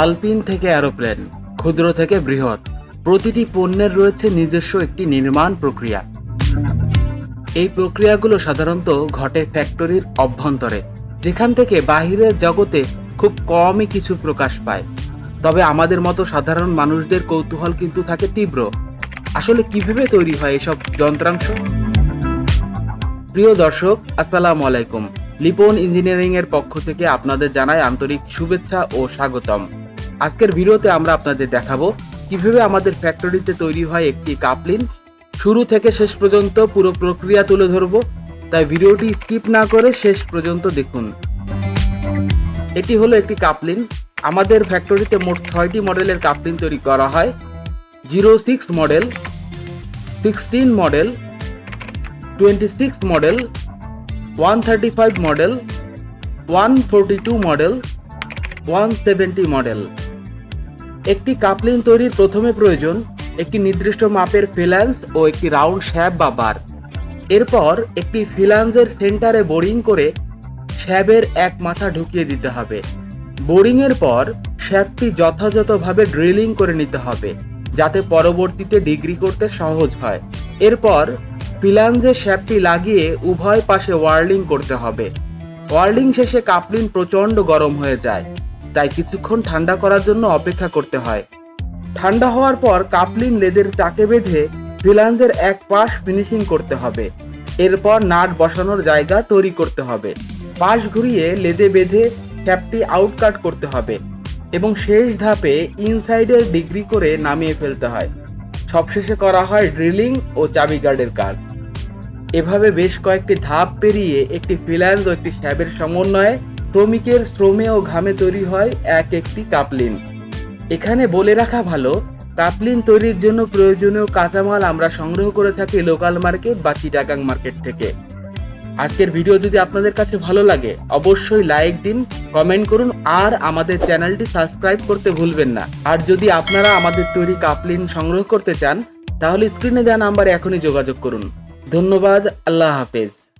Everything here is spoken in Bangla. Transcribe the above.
আলপিন থেকে অ্যারোপ্লেন, ক্ষুদ্র থেকে বৃহৎ। প্রতিটি পণ্যের রয়েছে নিজস্ব একটি নির্মাণ প্রক্রিয়া। এই প্রক্রিয়াগুলো সাধারণত ঘটে ফ্যাক্টরির অভ্যন্তরে, যেখান থেকে বাহিরের জগতে খুব কমই কিছু প্রকাশ পায়। তবে আমাদের মতো সাধারণ মানুষদের কৌতূহল কিন্তু থাকে তীব্র। আসলে কীভাবে তৈরি হয় এসব যন্ত্রাংশ? প্রিয় দর্শক, আসসালামু আলাইকুম। লিপন ইঞ্জিনিয়ারিং এর পক্ষ থেকে আপনাদের জানাই আন্তরিক শুভেচ্ছা ও স্বাগতম। আজকের ভিডিওতে আমরা আপনাদের দেখাবো কীভাবে আমাদের ফ্যাক্টরিতে তৈরি হয় একটি কাপলিন। শুরু থেকে শেষ পর্যন্ত পুরো প্রক্রিয়া তুলে ধরবো, তাই ভিডিওটি স্কিপ না করে শেষ পর্যন্ত দেখুন। এটি হলো একটি কাপলিন। আমাদের ফ্যাক্টরিতে মোট ছয়টি মডেলের কাপলিন তৈরি করা হয়। Zero six model, sixteen model, twenty six model, one thirty five model, one forty two model, one seventy model. একটি কাপলিন তৈরির প্রথমে প্রয়োজন একটি নির্দিষ্ট মাপের ফিলান্স ও একটি রাউন্ড শ্যাব বা বার। এরপর একটি ফিলান্সের সেন্টারে বোরিং করে শ্যাবের এক মাথা ঢুকিয়ে দিতে হবে। বোরিংয়ের পর শ্যাবটি যথাযথভাবে ড্রিলিং করে নিতে হবে, যাতে পরবর্তীতে ডিগ্রি করতে সহজ হয়। এরপর ফিলান্সে শ্যাপটি লাগিয়ে উভয় পাশে ওয়ার্লিং করতে হবে। ওয়ার্লিং শেষে কাপলিন প্রচণ্ড গরম হয়ে যায়। তাই কিছুক্ষণ ঠান্ডা করার জন্য অপেক্ষা করতে হয়। ঠান্ডা হওয়ার পর কাপলিন লেদের চাকে বেঁধে ফিলান্সের এক পাশ ফিনিশিং করতে হবে। এরপর নাট বসানোর জায়গা তৈরি করতে হবে। পাশ ঘুরিয়ে লেদে বেঁধে ক্যাপটি আউটকাট করতে হবে এবং শেষ ধাপে ইনসাইডের ডিগ্রি করে নামিয়ে ফেলতে হয়। সবশেষে করা হয় ড্রিলিং ও চাবি গার্ডের কাজ। এভাবে বেশ কয়েকটি ধাপ পেরিয়ে একটি ফিলান্স ও একটি শ্যাবের সমন্বয়ে শ্রমিকের শ্রমে ও ঘামে তৈরি হয় এক একটি কাপলিন। এখানে বলে রাখা ভালো, কাপলিন তৈরির জন্য প্রয়োজনীয় কাঁচামাল আমরা সংগ্রহ করে থাকি লোকাল মার্কেট বা চিটাগাং মার্কেট থেকে। আজকের ভিডিও যদি আপনাদের কাছে ভালো লাগে, অবশ্যই লাইক দিন, কমেন্ট করুন, আর আমাদের চ্যানেলটি সাবস্ক্রাইব করতে ভুলবেন না। আর যদি আপনারা আমাদের তৈরি কাপলিন সংগ্রহ করতে চান, তাহলে স্ক্রিনে দেওয়া নাম্বারে এখনই যোগাযোগ করুন। ধন্যবাদ, আল্লাহ হাফেজ।